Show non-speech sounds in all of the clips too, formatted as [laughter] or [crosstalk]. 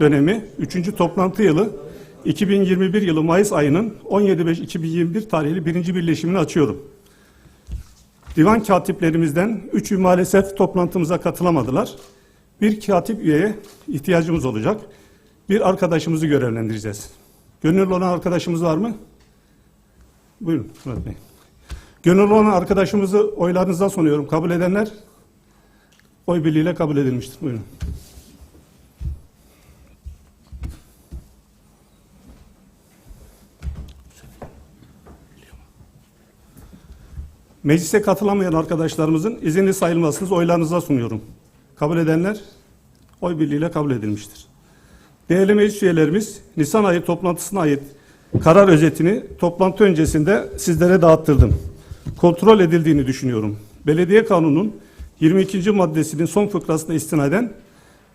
dönemi 3. toplantı yılı 2021 yılı Mayıs ayının 17-5-2021 tarihli birinci birleşimini açıyorum. Divan katiplerimizden üçü maalesef toplantımıza katılamadılar. Bir katip üyeye ihtiyacımız olacak. Bir arkadaşımızı görevlendireceğiz. Gönüllü olan arkadaşımız var mı? Buyurun Murat Bey. Gönüllü olan arkadaşımızı oylarınıza sunuyorum. Kabul edenler oy birliğiyle kabul edilmiştir. Buyurun. Meclise katılamayan arkadaşlarımızın izinli sayılmasını oylarınıza sunuyorum. Kabul edenler oy birliğiyle kabul edilmiştir. Değerli meclis üyelerimiz, Nisan ayı toplantısına ait karar özetini toplantı öncesinde sizlere dağıttırdım. Kontrol edildiğini düşünüyorum. Belediye Kanunu'nun 22. maddesinin son fıkrasına istinaden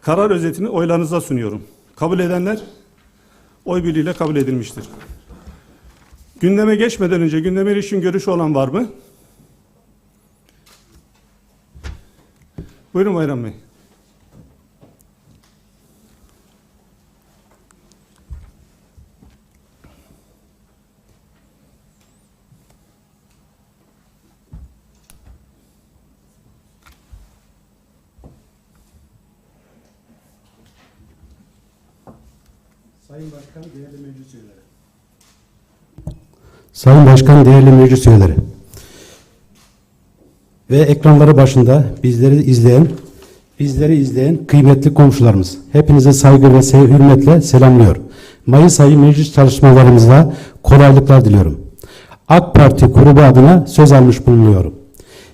karar özetini oylarınıza sunuyorum. Kabul edenler oy birliğiyle kabul edilmiştir. Gündeme geçmeden önce gündeme ilişkin görüşü olan var mı? Buyurun Bayram Bey. Sayın Başkan, değerli meclis üyeleri. Sayın Başkan, değerli meclis üyeleri ve ekranları başında bizleri izleyen, bizleri izleyen kıymetli komşularımız. Hepinize saygı ve hürmetle selamlıyor. Mayıs ayı meclis çalışmalarımızda kolaylıklar diliyorum. AK Parti grubu adına söz almış bulunuyorum.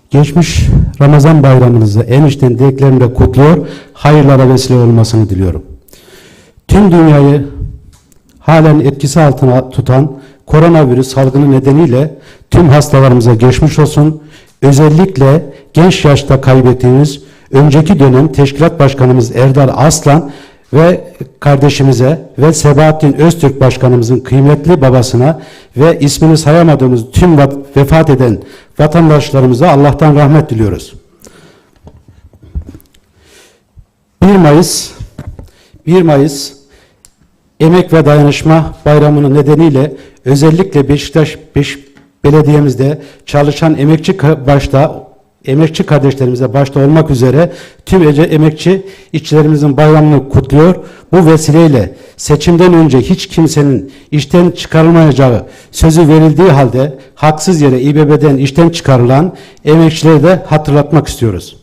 Geçmiş Ramazan bayramınızı en dileklerimle kutluyor, hayırlara vesile olmasını diliyorum. Tüm dünyayı halen etkisi altına tutan koronavirüs salgını nedeniyle tüm hastalarımıza geçmiş olsun. Özellikle genç yaşta kaybettiğimiz önceki dönem teşkilat başkanımız Erdal Aslan ve kardeşimize ve Sebahattin Öztürk başkanımızın kıymetli babasına ve ismini sayamadığımız tüm vefat eden vatandaşlarımıza Allah'tan rahmet diliyoruz. 1 Mayıs 1 Mayıs Emek ve Dayanışma Bayramı'nın nedeniyle özellikle Beşiktaş Beş Belediye'mizde çalışan emekçi başta emekçi kardeşlerimize başta olmak üzere tüm ece- emekçi işçilerimizin bayramını kutluyor. Bu vesileyle seçimden önce hiç kimsenin işten çıkarılmayacağı sözü verildiği halde haksız yere İBB'den işten çıkarılan emekçileri de hatırlatmak istiyoruz.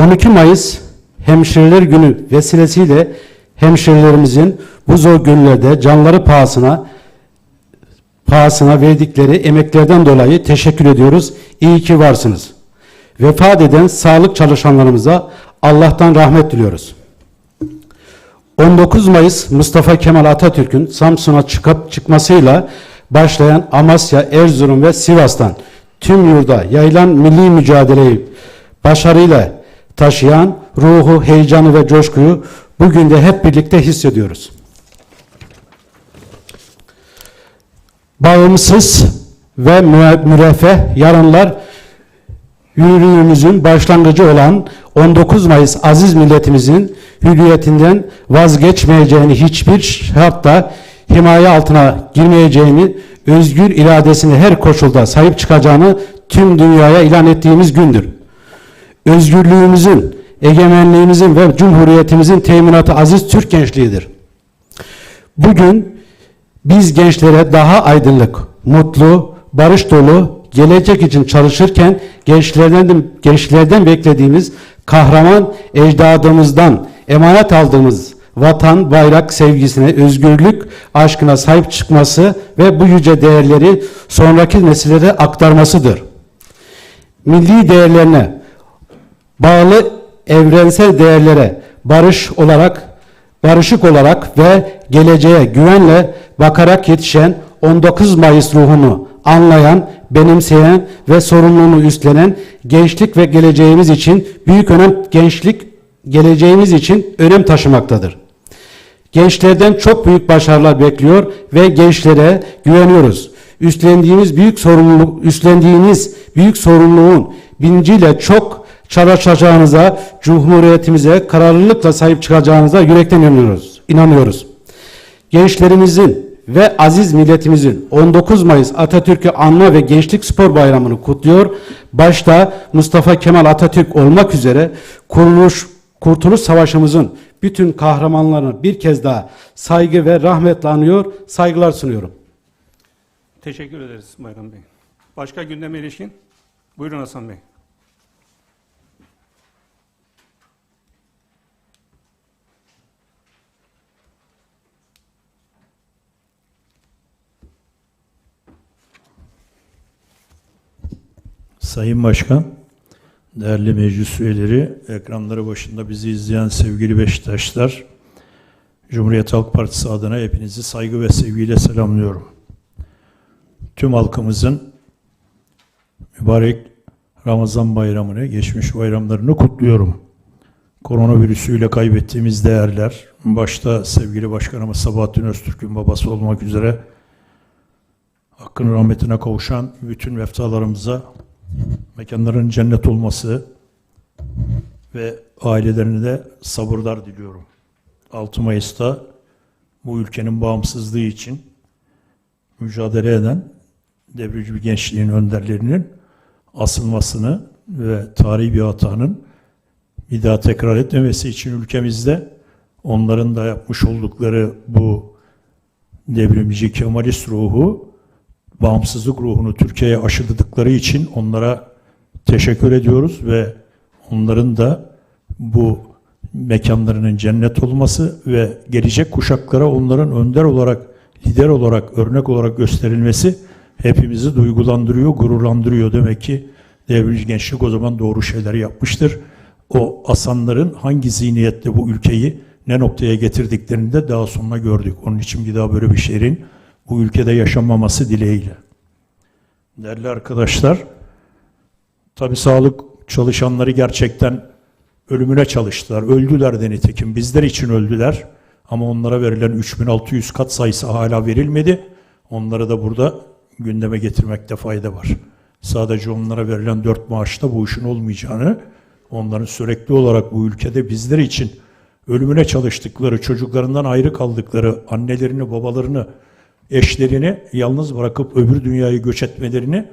12 Mayıs Hemşireler Günü vesilesiyle hemşirelerimizin bu zor günlerde canları pahasına pahasına verdikleri emeklerden dolayı teşekkür ediyoruz. İyi ki varsınız. Vefat eden sağlık çalışanlarımıza Allah'tan rahmet diliyoruz. 19 Mayıs Mustafa Kemal Atatürk'ün Samsun'a çıkıp çıkmasıyla başlayan Amasya, Erzurum ve Sivas'tan tüm yurda yayılan milli mücadeleyi başarıyla taşıyan ruhu, heyecanı ve coşkuyu bugün de hep birlikte hissediyoruz. Bağımsız ve müre- müreffeh yarınlar yürüyüşümüzün başlangıcı olan 19 Mayıs aziz milletimizin hürriyetinden vazgeçmeyeceğini hiçbir şartla himaye altına girmeyeceğini, özgür iradesini her koşulda sahip çıkacağını tüm dünyaya ilan ettiğimiz gündür. Özgürlüğümüzün, egemenliğimizin ve cumhuriyetimizin teminatı aziz Türk gençliğidir. Bugün biz gençlere daha aydınlık, mutlu, barış dolu, gelecek için çalışırken gençlerden gençlerden beklediğimiz kahraman ecdadımızdan emanet aldığımız vatan, bayrak sevgisine, özgürlük aşkına sahip çıkması ve bu yüce değerleri sonraki nesillere aktarmasıdır. Milli değerlerine bağlı evrensel değerlere barış olarak barışık olarak ve geleceğe güvenle bakarak yetişen 19 Mayıs ruhunu anlayan, benimseyen ve sorumluluğunu üstlenen gençlik ve geleceğimiz için büyük önem gençlik geleceğimiz için önem taşımaktadır. Gençlerden çok büyük başarılar bekliyor ve gençlere güveniyoruz. Üstlendiğimiz büyük sorumluluk, üstlendiğiniz büyük sorumluluğun bilinciyle çok çalışacağınıza, cumhuriyetimize kararlılıkla sahip çıkacağınıza yürekten inanıyoruz. inanıyoruz. Gençlerimizin ve aziz milletimizin 19 Mayıs Atatürk'ü anma ve Gençlik Spor Bayramı'nı kutluyor. Başta Mustafa Kemal Atatürk olmak üzere kuruluş Kurtuluş Savaşımızın bütün kahramanlarını bir kez daha saygı ve rahmetle anıyor, saygılar sunuyorum. Teşekkür ederiz Bayram Bey. Başka gündeme ilişkin? Buyurun Hasan Bey. Sayın Başkan, değerli meclis üyeleri, ekranları başında bizi izleyen sevgili Beşiktaşlar, Cumhuriyet Halk Partisi adına hepinizi saygı ve sevgiyle selamlıyorum. Tüm halkımızın mübarek Ramazan bayramını, geçmiş bayramlarını kutluyorum. Koronavirüsüyle kaybettiğimiz değerler, başta sevgili Başkanımız Sabahattin Öztürk'ün babası olmak üzere hakkın rahmetine kavuşan bütün veftalarımıza mekanların cennet olması ve ailelerine de sabırlar diliyorum. 6 Mayıs'ta bu ülkenin bağımsızlığı için mücadele eden devrimci bir gençliğin önderlerinin asılmasını ve tarihi bir hatanın bir daha tekrar etmemesi için ülkemizde onların da yapmış oldukları bu devrimci Kemalist ruhu bağımsızlık ruhunu Türkiye'ye aşıladıkları için onlara teşekkür ediyoruz ve onların da bu mekanlarının cennet olması ve gelecek kuşaklara onların önder olarak, lider olarak, örnek olarak gösterilmesi hepimizi duygulandırıyor, gururlandırıyor. Demek ki devrimci gençlik o zaman doğru şeyler yapmıştır. O asanların hangi zihniyetle bu ülkeyi ne noktaya getirdiklerini de daha sonra gördük. Onun için bir daha böyle bir şehrin bu ülkede yaşanmaması dileğiyle. Değerli arkadaşlar, tabi sağlık çalışanları gerçekten ölümüne çalıştılar. Öldüler de nitekim. Bizler için öldüler. Ama onlara verilen 3600 kat sayısı hala verilmedi. Onları da burada gündeme getirmekte fayda var. Sadece onlara verilen 4 maaşta bu işin olmayacağını, onların sürekli olarak bu ülkede bizler için ölümüne çalıştıkları, çocuklarından ayrı kaldıkları, annelerini, babalarını, eşlerini yalnız bırakıp öbür dünyayı göç etmelerini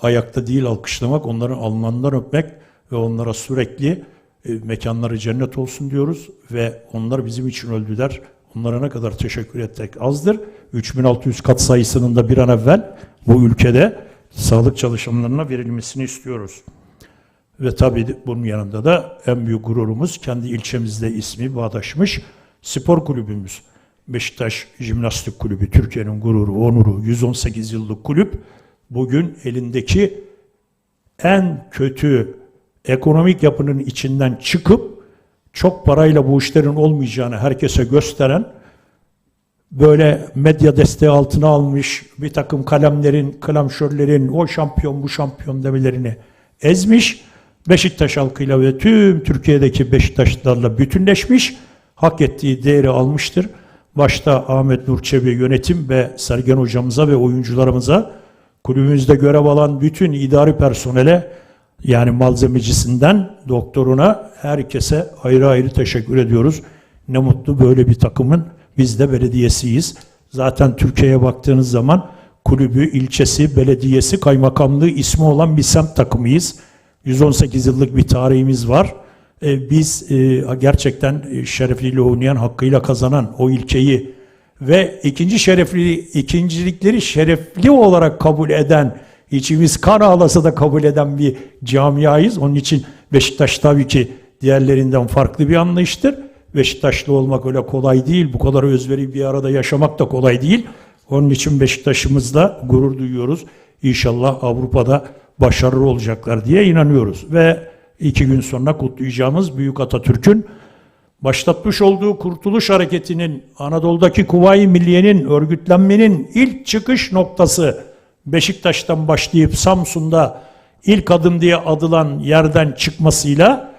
ayakta değil alkışlamak, onların alnından öpmek ve onlara sürekli e, mekanları cennet olsun diyoruz ve onlar bizim için öldüler. Onlara ne kadar teşekkür etmek azdır. 3600 kat sayısının da bir an evvel bu ülkede sağlık çalışanlarına verilmesini istiyoruz. Ve tabii bunun yanında da en büyük gururumuz kendi ilçemizde ismi bağdaşmış spor kulübümüz. Beşiktaş Jimnastik Kulübü, Türkiye'nin gururu, onuru, 118 yıllık kulüp bugün elindeki en kötü ekonomik yapının içinden çıkıp çok parayla bu işlerin olmayacağını herkese gösteren böyle medya desteği altına almış bir takım kalemlerin, kalemşörlerin o şampiyon bu şampiyon demelerini ezmiş. Beşiktaş halkıyla ve tüm Türkiye'deki Beşiktaşlılarla bütünleşmiş, hak ettiği değeri almıştır. Başta Ahmet Nur Çebi yönetim ve Sergen hocamıza ve oyuncularımıza, kulübümüzde görev alan bütün idari personele, yani malzemecisinden doktoruna herkese ayrı ayrı teşekkür ediyoruz. Ne mutlu böyle bir takımın biz de belediyesiyiz. Zaten Türkiye'ye baktığınız zaman kulübü, ilçesi, belediyesi, kaymakamlığı ismi olan bir semt takımıyız. 118 yıllık bir tarihimiz var. E, biz e, gerçekten şerefliyle oynayan, hakkıyla kazanan o ilçeyi ve ikinci şerefli, ikincilikleri şerefli olarak kabul eden, içimiz kan ağlasa da kabul eden bir camiayız. Onun için Beşiktaş tabii ki diğerlerinden farklı bir anlayıştır. Beşiktaşlı olmak öyle kolay değil. Bu kadar özveri bir arada yaşamak da kolay değil. Onun için Beşiktaş'ımızla gurur duyuyoruz. İnşallah Avrupa'da başarılı olacaklar diye inanıyoruz. Ve iki gün sonra kutlayacağımız Büyük Atatürk'ün başlatmış olduğu Kurtuluş Hareketi'nin Anadolu'daki Kuvayi Milliye'nin örgütlenmenin ilk çıkış noktası Beşiktaş'tan başlayıp Samsun'da ilk adım diye adılan yerden çıkmasıyla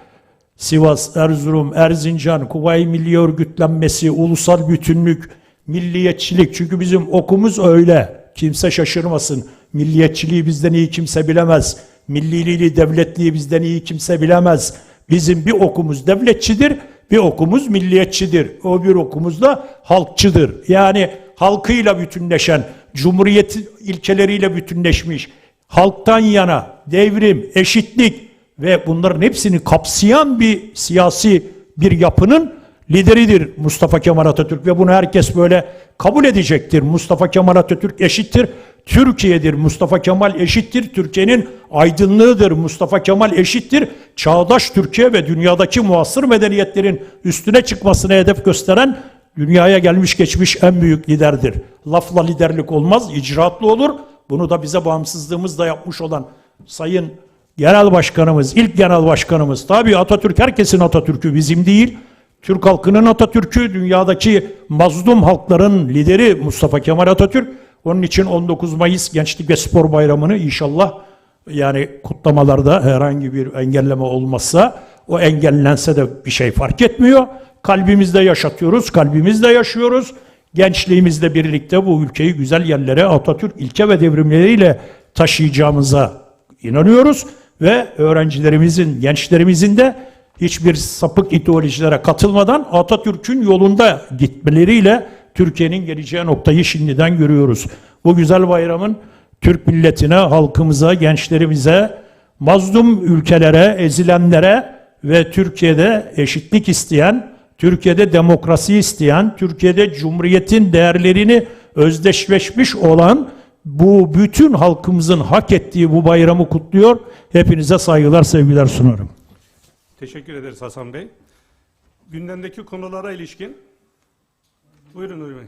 Sivas, Erzurum, Erzincan, Kuvayi Milliye örgütlenmesi, ulusal bütünlük, milliyetçilik. Çünkü bizim okumuz öyle. Kimse şaşırmasın. Milliyetçiliği bizden iyi kimse bilemez. Milliliği, devletliği bizden iyi kimse bilemez. Bizim bir okumuz devletçidir, bir okumuz milliyetçidir. O bir okumuz da halkçıdır. Yani halkıyla bütünleşen, cumhuriyet ilkeleriyle bütünleşmiş, halktan yana devrim, eşitlik ve bunların hepsini kapsayan bir siyasi bir yapının lideridir Mustafa Kemal Atatürk ve bunu herkes böyle kabul edecektir. Mustafa Kemal Atatürk eşittir. Türkiye'dir. Mustafa Kemal eşittir. Türkiye'nin aydınlığıdır. Mustafa Kemal eşittir. Çağdaş Türkiye ve dünyadaki muasır medeniyetlerin üstüne çıkmasına hedef gösteren dünyaya gelmiş geçmiş en büyük liderdir. Lafla liderlik olmaz, icraatlı olur. Bunu da bize bağımsızlığımızda yapmış olan Sayın Genel Başkanımız, ilk Genel Başkanımız. Tabii Atatürk herkesin Atatürk'ü bizim değil. Türk halkının Atatürk'ü, dünyadaki mazlum halkların lideri Mustafa Kemal Atatürk. Onun için 19 Mayıs Gençlik ve Spor Bayramı'nı inşallah yani kutlamalarda herhangi bir engelleme olmazsa o engellense de bir şey fark etmiyor. Kalbimizde yaşatıyoruz, kalbimizde yaşıyoruz. Gençliğimizle birlikte bu ülkeyi güzel yerlere Atatürk ilke ve devrimleriyle taşıyacağımıza inanıyoruz ve öğrencilerimizin, gençlerimizin de hiçbir sapık ideolojilere katılmadan Atatürk'ün yolunda gitmeleriyle Türkiye'nin geleceği noktayı şimdiden görüyoruz. Bu güzel bayramın Türk milletine, halkımıza, gençlerimize, mazlum ülkelere, ezilenlere ve Türkiye'de eşitlik isteyen, Türkiye'de demokrasi isteyen, Türkiye'de cumhuriyetin değerlerini özdeşleşmiş olan bu bütün halkımızın hak ettiği bu bayramı kutluyor. Hepinize saygılar, sevgiler sunarım. Teşekkür ederiz Hasan Bey. Gündemdeki konulara ilişkin buyurun Nuri Bey.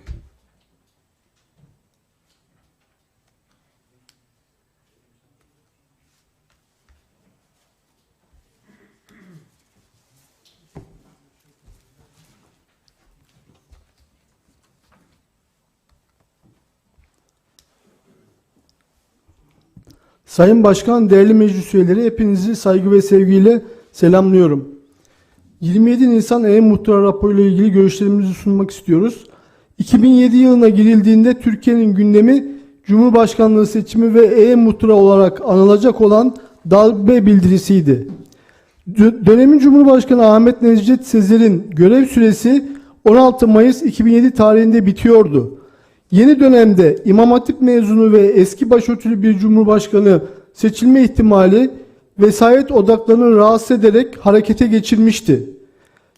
Sayın Başkan, değerli meclis üyeleri hepinizi saygı ve sevgiyle selamlıyorum. 27 Nisan E-Muhtıra raporuyla ilgili görüşlerimizi sunmak istiyoruz. 2007 yılına girildiğinde Türkiye'nin gündemi Cumhurbaşkanlığı seçimi ve E-Muhtıra olarak anılacak olan darbe bildirisiydi. Dö- Dönemin Cumhurbaşkanı Ahmet Necdet Sezer'in görev süresi 16 Mayıs 2007 tarihinde bitiyordu. Yeni dönemde İmam Hatip mezunu ve eski başörtülü bir cumhurbaşkanı seçilme ihtimali vesayet odaklarını rahatsız ederek harekete geçirmişti.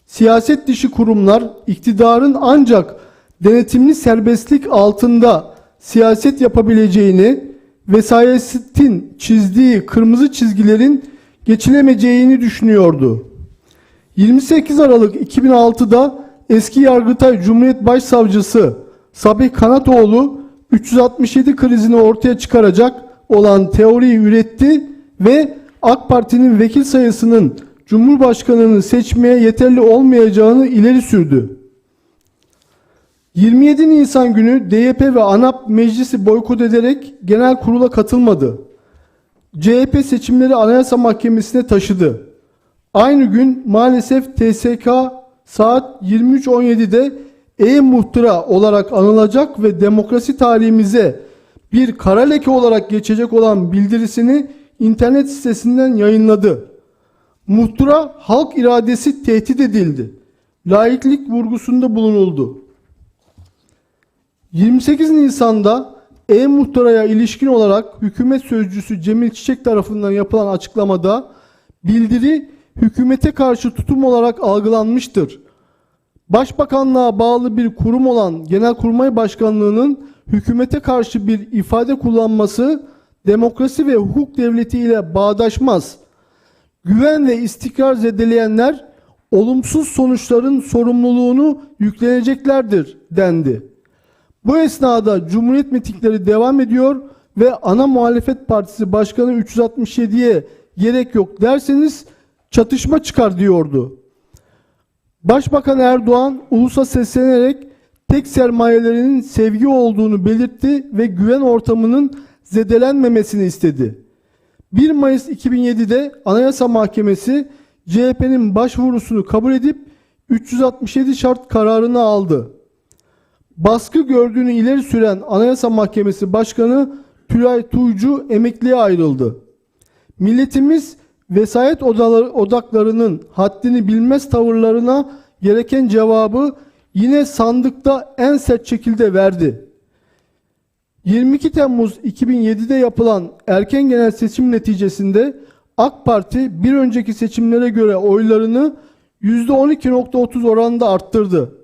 Siyaset dışı kurumlar iktidarın ancak denetimli serbestlik altında siyaset yapabileceğini, vesayetin çizdiği kırmızı çizgilerin geçilemeyeceğini düşünüyordu. 28 Aralık 2006'da eski Yargıtay Cumhuriyet Başsavcısı Sabih Kanatoğlu 367 krizini ortaya çıkaracak olan teoriyi üretti ve AK Parti'nin vekil sayısının Cumhurbaşkanını seçmeye yeterli olmayacağını ileri sürdü. 27 Nisan günü DYP ve ANAP meclisi boykot ederek genel kurula katılmadı. CHP seçimleri Anayasa Mahkemesi'ne taşıdı. Aynı gün maalesef TSK saat 23.17'de e-muhtıra olarak anılacak ve demokrasi tarihimize bir kara leke olarak geçecek olan bildirisini internet sitesinden yayınladı. Muhtıra halk iradesi tehdit edildi. Laiklik vurgusunda bulunuldu. 28 Nisan'da e-muhtıraya ilişkin olarak hükümet sözcüsü Cemil Çiçek tarafından yapılan açıklamada bildiri hükümete karşı tutum olarak algılanmıştır. Başbakanlığa bağlı bir kurum olan Genelkurmay Başkanlığı'nın hükümete karşı bir ifade kullanması demokrasi ve hukuk devleti ile bağdaşmaz. Güven ve istikrar zedeleyenler olumsuz sonuçların sorumluluğunu yükleneceklerdir dendi. Bu esnada Cumhuriyet mitingleri devam ediyor ve ana muhalefet partisi başkanı 367'ye gerek yok derseniz çatışma çıkar diyordu. Başbakan Erdoğan ulusa seslenerek tek sermayelerinin sevgi olduğunu belirtti ve güven ortamının zedelenmemesini istedi. 1 Mayıs 2007'de Anayasa Mahkemesi CHP'nin başvurusunu kabul edip 367 şart kararını aldı. Baskı gördüğünü ileri süren Anayasa Mahkemesi Başkanı Tülay Tuycu emekliye ayrıldı. Milletimiz vesayet odaları- odaklarının haddini bilmez tavırlarına gereken cevabı yine sandıkta en sert şekilde verdi. 22 Temmuz 2007'de yapılan erken genel seçim neticesinde AK Parti bir önceki seçimlere göre oylarını %12.30 oranında arttırdı.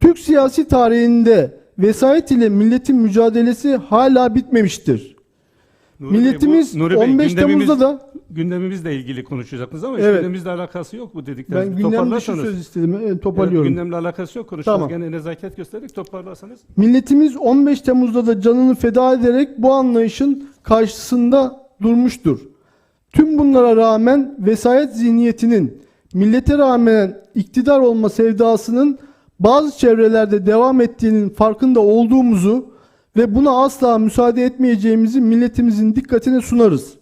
Türk siyasi tarihinde vesayet ile milletin mücadelesi hala bitmemiştir. Nuri Bey, bu- Milletimiz Nuri Bey, 15 gündemimiz- Temmuz'da da gündemimizle ilgili konuşacaksınız ama Evet. gündemimizle alakası yok bu dedikleriniz. ben gündem dışı söz istedim. Evet, Evet, toparlıyorum. gündemle alakası yok konuşacağız. Tamam. Gene nezaket göstererek toparlarsanız. Milletimiz 15 Temmuz'da da canını feda ederek bu anlayışın karşısında durmuştur. Tüm bunlara rağmen vesayet zihniyetinin millete rağmen iktidar olma sevdasının bazı çevrelerde devam ettiğinin farkında olduğumuzu ve buna asla müsaade etmeyeceğimizi milletimizin dikkatine sunarız.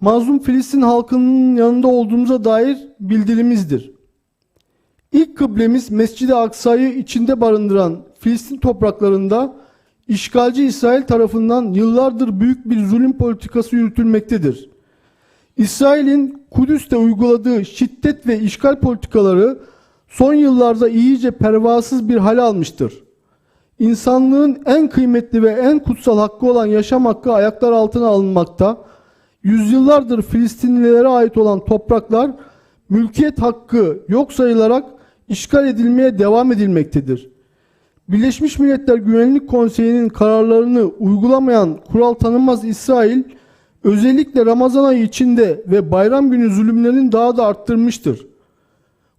Mazlum Filistin halkının yanında olduğumuza dair bildirimizdir. İlk kıblemiz Mescid-i Aksa'yı içinde barındıran Filistin topraklarında işgalci İsrail tarafından yıllardır büyük bir zulüm politikası yürütülmektedir. İsrail'in Kudüs'te uyguladığı şiddet ve işgal politikaları son yıllarda iyice pervasız bir hal almıştır. İnsanlığın en kıymetli ve en kutsal hakkı olan yaşam hakkı ayaklar altına alınmakta. Yüzyıllardır Filistinlilere ait olan topraklar mülkiyet hakkı yok sayılarak işgal edilmeye devam edilmektedir. Birleşmiş Milletler Güvenlik Konseyi'nin kararlarını uygulamayan kural tanınmaz İsrail özellikle Ramazan ayı içinde ve bayram günü zulümlerini daha da arttırmıştır.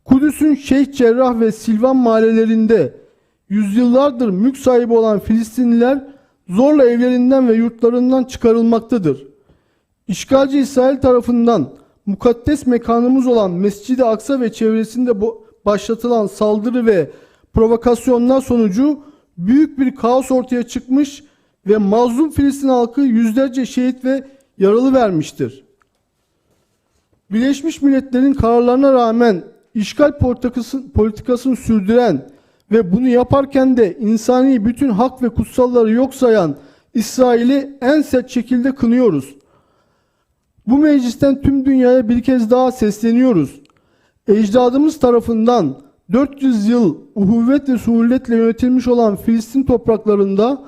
Kudüs'ün Şeyh Cerrah ve Silvan mahallelerinde yüzyıllardır mülk sahibi olan Filistinliler zorla evlerinden ve yurtlarından çıkarılmaktadır. İşgalci İsrail tarafından mukaddes mekanımız olan Mescid-i Aksa ve çevresinde başlatılan saldırı ve provokasyonlar sonucu büyük bir kaos ortaya çıkmış ve mazlum Filistin halkı yüzlerce şehit ve yaralı vermiştir. Birleşmiş Milletler'in kararlarına rağmen işgal politikası, politikasını sürdüren ve bunu yaparken de insani bütün hak ve kutsalları yok sayan İsrail'i en sert şekilde kınıyoruz. Bu meclisten tüm dünyaya bir kez daha sesleniyoruz. Ecdadımız tarafından 400 yıl uhuvvet ve suhuletle yönetilmiş olan Filistin topraklarında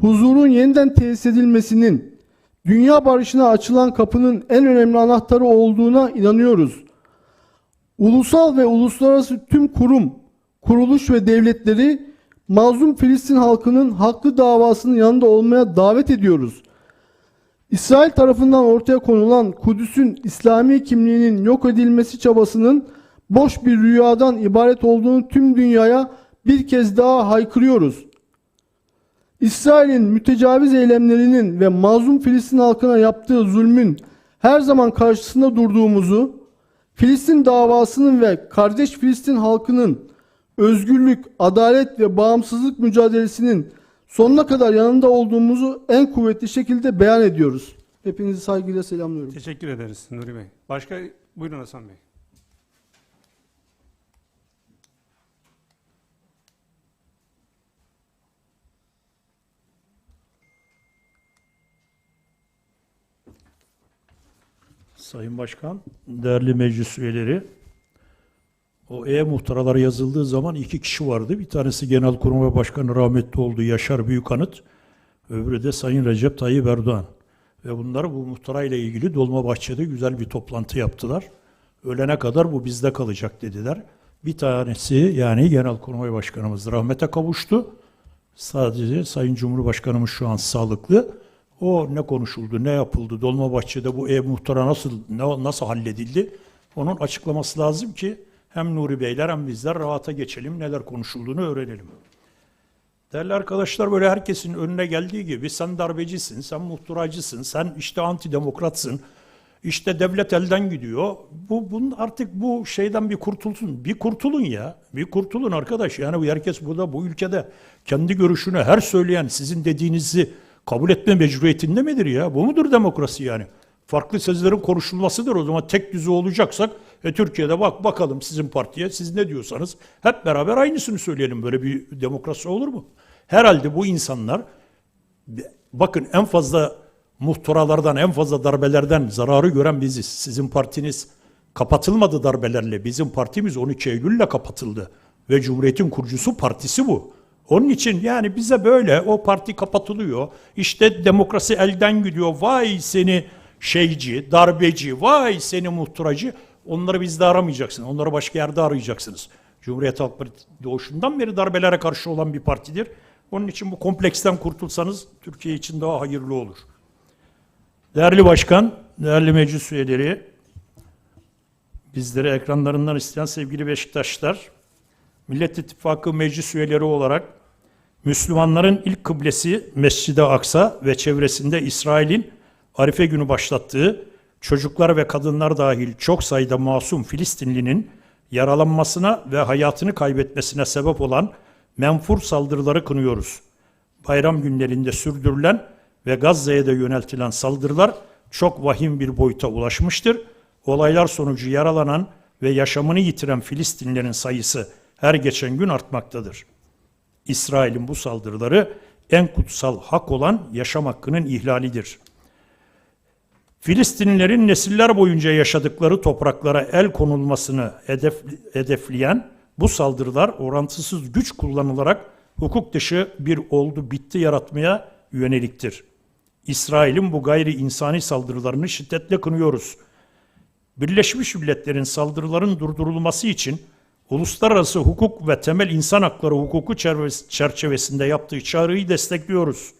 huzurun yeniden tesis edilmesinin, dünya barışına açılan kapının en önemli anahtarı olduğuna inanıyoruz. Ulusal ve uluslararası tüm kurum, kuruluş ve devletleri mazlum Filistin halkının haklı davasının yanında olmaya davet ediyoruz. İsrail tarafından ortaya konulan Kudüs'ün İslami kimliğinin yok edilmesi çabasının boş bir rüyadan ibaret olduğunu tüm dünyaya bir kez daha haykırıyoruz. İsrail'in mütecaviz eylemlerinin ve mazlum Filistin halkına yaptığı zulmün her zaman karşısında durduğumuzu, Filistin davasının ve kardeş Filistin halkının özgürlük, adalet ve bağımsızlık mücadelesinin sonuna kadar yanında olduğumuzu en kuvvetli şekilde beyan ediyoruz. Hepinizi saygıyla selamlıyorum. Teşekkür ederiz Nuri Bey. Başka buyurun Hasan Bey. Sayın Başkan, değerli meclis üyeleri, o e-muhtıralar yazıldığı zaman iki kişi vardı. Bir tanesi Genelkurmay Başkanı rahmetli oldu Yaşar Büyükanıt, öbürü de Sayın Recep Tayyip Erdoğan. Ve bunlar bu muhtırayla ilgili Dolmabahçe'de güzel bir toplantı yaptılar. Ölene kadar bu bizde kalacak dediler. Bir tanesi yani Genelkurmay Başkanımız rahmete kavuştu. Sadece Sayın Cumhurbaşkanımız şu an sağlıklı. O ne konuşuldu, ne yapıldı, Dolmabahçe'de bu ev muhtara nasıl ne, nasıl halledildi? Onun açıklaması lazım ki hem Nuri Beyler hem bizler rahata geçelim, neler konuşulduğunu öğrenelim. Değerli arkadaşlar böyle herkesin önüne geldiği gibi sen darbecisin, sen muhtıracısın, sen işte antidemokratsın, işte devlet elden gidiyor. Bu bunun artık bu şeyden bir kurtulsun. Bir kurtulun ya. Bir kurtulun arkadaş. Yani bu herkes burada bu ülkede kendi görüşünü her söyleyen sizin dediğinizi kabul etme mecburiyetinde midir ya? Bu mudur demokrasi yani? Farklı sözlerin konuşulmasıdır. O zaman tek düze olacaksak e, Türkiye'de bak bakalım sizin partiye siz ne diyorsanız hep beraber aynısını söyleyelim. Böyle bir demokrasi olur mu? Herhalde bu insanlar bakın en fazla muhtıralardan, en fazla darbelerden zararı gören biziz. Sizin partiniz kapatılmadı darbelerle. Bizim partimiz 12 Eylül'le kapatıldı. Ve Cumhuriyet'in kurucusu partisi bu. Onun için yani bize böyle o parti kapatılıyor. İşte demokrasi elden gidiyor. Vay seni şeyci, darbeci, vay seni muhtıracı. Onları bizde aramayacaksın. Onları başka yerde arayacaksınız. Cumhuriyet Halk Partisi doğuşundan beri darbelere karşı olan bir partidir. Onun için bu kompleksten kurtulsanız Türkiye için daha hayırlı olur. Değerli Başkan, değerli meclis üyeleri, bizleri ekranlarından isteyen sevgili Beşiktaşlar, Millet İttifakı meclis üyeleri olarak Müslümanların ilk kıblesi Mescid-i Aksa ve çevresinde İsrail'in Arife günü başlattığı çocuklar ve kadınlar dahil çok sayıda masum Filistinlinin yaralanmasına ve hayatını kaybetmesine sebep olan menfur saldırıları kınıyoruz. Bayram günlerinde sürdürülen ve Gazze'ye de yöneltilen saldırılar çok vahim bir boyuta ulaşmıştır. Olaylar sonucu yaralanan ve yaşamını yitiren Filistinlerin sayısı her geçen gün artmaktadır. İsrail'in bu saldırıları en kutsal hak olan yaşam hakkının ihlalidir. Filistinlilerin nesiller boyunca yaşadıkları topraklara el konulmasını hedef, hedefleyen bu saldırılar orantısız güç kullanılarak hukuk dışı bir oldu bitti yaratmaya yöneliktir. İsrail'in bu gayri insani saldırılarını şiddetle kınıyoruz. Birleşmiş Milletler'in saldırıların durdurulması için uluslararası hukuk ve temel insan hakları hukuku çerçevesinde yaptığı çağrıyı destekliyoruz.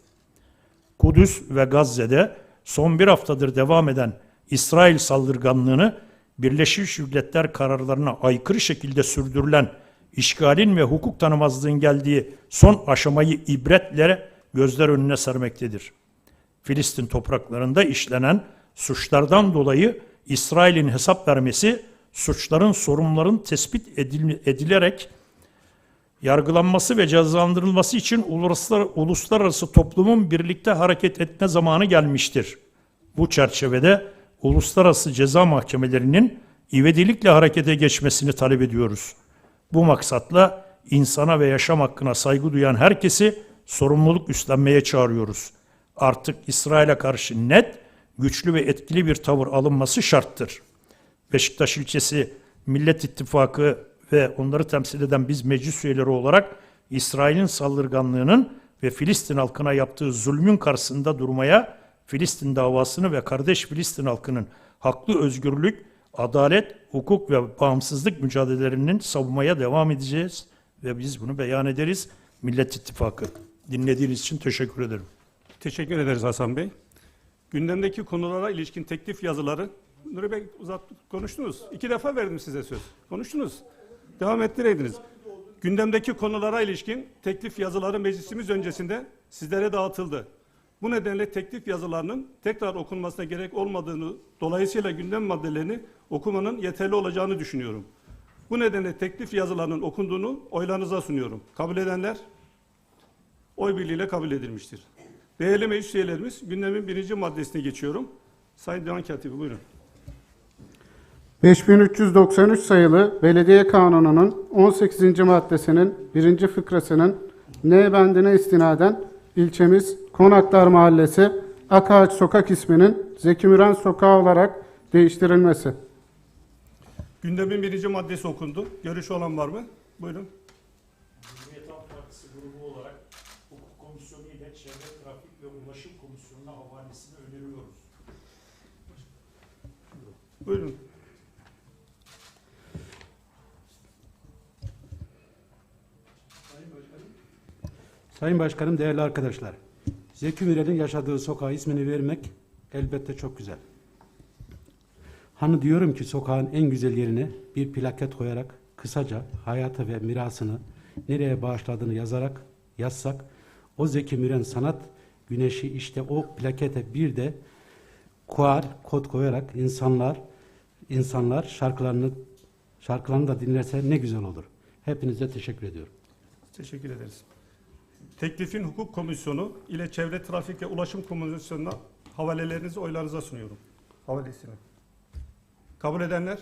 Kudüs ve Gazze'de son bir haftadır devam eden İsrail saldırganlığını Birleşmiş Milletler kararlarına aykırı şekilde sürdürülen işgalin ve hukuk tanımazlığın geldiği son aşamayı ibretle gözler önüne sermektedir. Filistin topraklarında işlenen suçlardan dolayı İsrail'in hesap vermesi, suçların sorumluların tespit edil- edilerek yargılanması ve cezalandırılması için uluslar- uluslararası toplumun birlikte hareket etme zamanı gelmiştir. Bu çerçevede uluslararası ceza mahkemelerinin ivedilikle harekete geçmesini talep ediyoruz. Bu maksatla insana ve yaşam hakkına saygı duyan herkesi sorumluluk üstlenmeye çağırıyoruz. Artık İsrail'e karşı net, güçlü ve etkili bir tavır alınması şarttır. Beşiktaş ilçesi Millet İttifakı ve onları temsil eden biz meclis üyeleri olarak İsrail'in saldırganlığının ve Filistin halkına yaptığı zulmün karşısında durmaya, Filistin davasını ve kardeş Filistin halkının haklı özgürlük, adalet, hukuk ve bağımsızlık mücadelelerinin savunmaya devam edeceğiz ve biz bunu beyan ederiz. Millet İttifakı. Dinlediğiniz için teşekkür ederim. Teşekkür ederiz Hasan Bey. Gündemdeki konulara ilişkin teklif yazıları, Nuri Bey uzat, konuştunuz. İki defa verdim size söz. Konuştunuz. Devam ettireydiniz. Gündemdeki konulara ilişkin teklif yazıları meclisimiz öncesinde sizlere dağıtıldı. Bu nedenle teklif yazılarının tekrar okunmasına gerek olmadığını, dolayısıyla gündem maddelerini okumanın yeterli olacağını düşünüyorum. Bu nedenle teklif yazılarının okunduğunu oylarınıza sunuyorum. Kabul edenler oy birliğiyle kabul edilmiştir. Değerli meclis üyelerimiz, gündemin birinci maddesine geçiyorum. Sayın Divan Katibi buyurun. 5393 sayılı Belediye Kanunu'nun 18. maddesinin 1. fıkrasının N bendine istinaden ilçemiz Konaklar Mahallesi Akağaç Sokak isminin Zeki Müren Sokağı olarak değiştirilmesi. Gündemin birinci maddesi okundu. Görüşü olan var mı? Buyurun. Cumhuriyet Halk Partisi grubu olarak hukuk komisyonu ile çevre trafik ve ulaşım komisyonuna havalesini öneriyoruz. Buyurun. Sayın Başkanım, değerli arkadaşlar. Zeki Müren'in yaşadığı sokağa ismini vermek elbette çok güzel. Hani diyorum ki sokağın en güzel yerine bir plaket koyarak kısaca hayatı ve mirasını nereye bağışladığını yazarak yazsak o Zeki Müren sanat güneşi işte o plakete bir de kuar kod koyarak insanlar insanlar şarkılarını şarkılarını da dinlerse ne güzel olur. Hepinize teşekkür ediyorum. Teşekkür ederiz. Teklifin hukuk komisyonu ile çevre trafik ve ulaşım komisyonuna havalelerinizi oylarınıza sunuyorum. Havalesini. Kabul edenler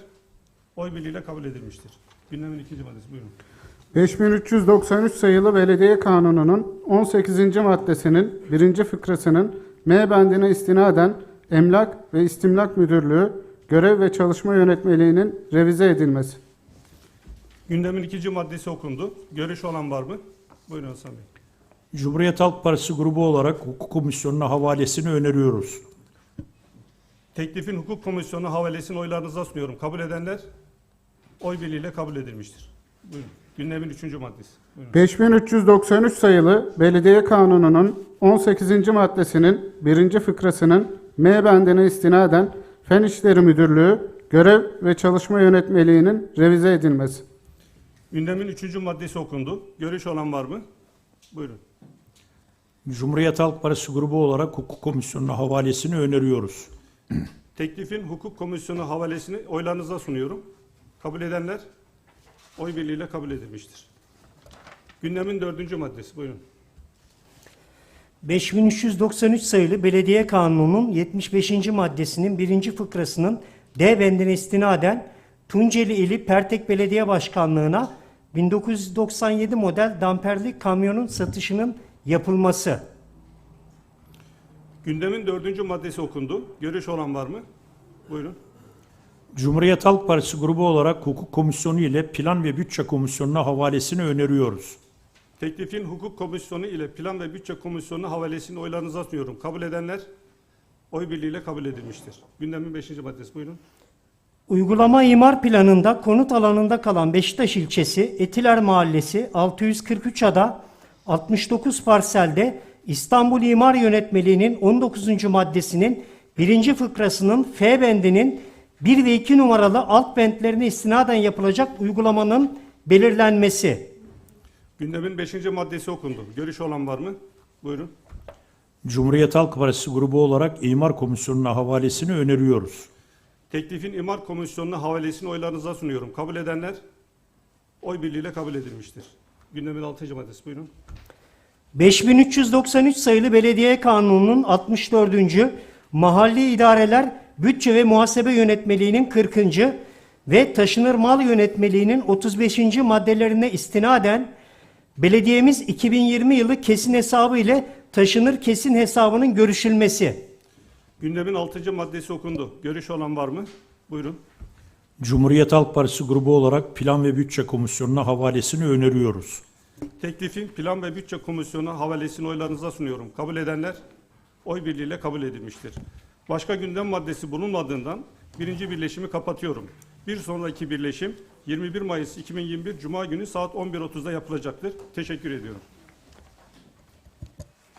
oy birliğiyle kabul edilmiştir. Gündemin ikinci maddesi buyurun. 5393 sayılı Belediye Kanunu'nun 18. maddesinin 1. fıkrasının M bendine istinaden Emlak ve İstimlak Müdürlüğü görev ve çalışma yönetmeliğinin revize edilmesi. Gündemin ikinci maddesi okundu. Görüş olan var mı? Buyurun Hasan Bey. Cumhuriyet Halk Partisi grubu olarak hukuk komisyonuna havalesini öneriyoruz. Teklifin hukuk komisyonu havalesini oylarınıza sunuyorum. Kabul edenler oy birliğiyle kabul edilmiştir. Buyurun. Gündemin üçüncü maddesi. Buyurun. 5393 sayılı Belediye Kanunu'nun 18. maddesinin 1. fıkrasının M bendine istinaden Fen İşleri Müdürlüğü görev ve çalışma yönetmeliğinin revize edilmesi. Gündemin üçüncü maddesi okundu. Görüş olan var mı? Buyurun. Cumhuriyet Halk Partisi grubu olarak hukuk komisyonuna havalesini öneriyoruz. [clears throat] Teklifin hukuk komisyonu havalesini oylarınıza sunuyorum. Kabul edenler oy birliğiyle kabul edilmiştir. Gündemin dördüncü maddesi. Buyurun. 5393 sayılı Belediye Kanunu'nun 75. maddesinin 1. fıkrasının D bendine istinaden Tunceli ili Pertek Belediye Başkanlığı'na 1997 model damperli kamyonun satışının yapılması. Gündemin dördüncü maddesi okundu. Görüş olan var mı? Buyurun. Cumhuriyet Halk Partisi grubu olarak hukuk komisyonu ile plan ve bütçe komisyonuna havalesini öneriyoruz. Teklifin hukuk komisyonu ile plan ve bütçe komisyonu havalesini oylarınıza sunuyorum. Kabul edenler oy birliğiyle kabul edilmiştir. Gündemin beşinci maddesi. Buyurun. Uygulama imar planında konut alanında kalan Beşiktaş ilçesi Etiler Mahallesi 643 ada 69 parselde İstanbul İmar Yönetmeliği'nin 19. maddesinin 1. fıkrasının F bendinin 1 ve 2 numaralı alt bentlerine istinaden yapılacak uygulamanın belirlenmesi. Gündemin beşinci maddesi okundu. Görüş olan var mı? Buyurun. Cumhuriyet Halk Partisi grubu olarak imar komisyonuna havalesini öneriyoruz. Teklifin imar komisyonuna havalesini oylarınıza sunuyorum. Kabul edenler oy birliğiyle kabul edilmiştir. Gündemin altıncı maddesi. Buyurun. 5393 sayılı Belediye Kanunu'nun 64. Mahalli İdareler Bütçe ve Muhasebe Yönetmeliğinin 40. ve Taşınır Mal Yönetmeliğinin 35. maddelerine istinaden belediyemiz 2020 yılı kesin hesabı ile taşınır kesin hesabının görüşülmesi. Gündemin altıncı maddesi okundu. Görüş olan var mı? Buyurun. Cumhuriyet Halk Partisi grubu olarak plan ve bütçe komisyonuna havalesini öneriyoruz. Teklifin plan ve bütçe komisyonu havalesini oylarınıza sunuyorum. Kabul edenler oy birliğiyle kabul edilmiştir. Başka gündem maddesi bulunmadığından birinci birleşimi kapatıyorum. Bir sonraki birleşim 21 Mayıs 2021 Cuma günü saat 11.30'da yapılacaktır. Teşekkür ediyorum.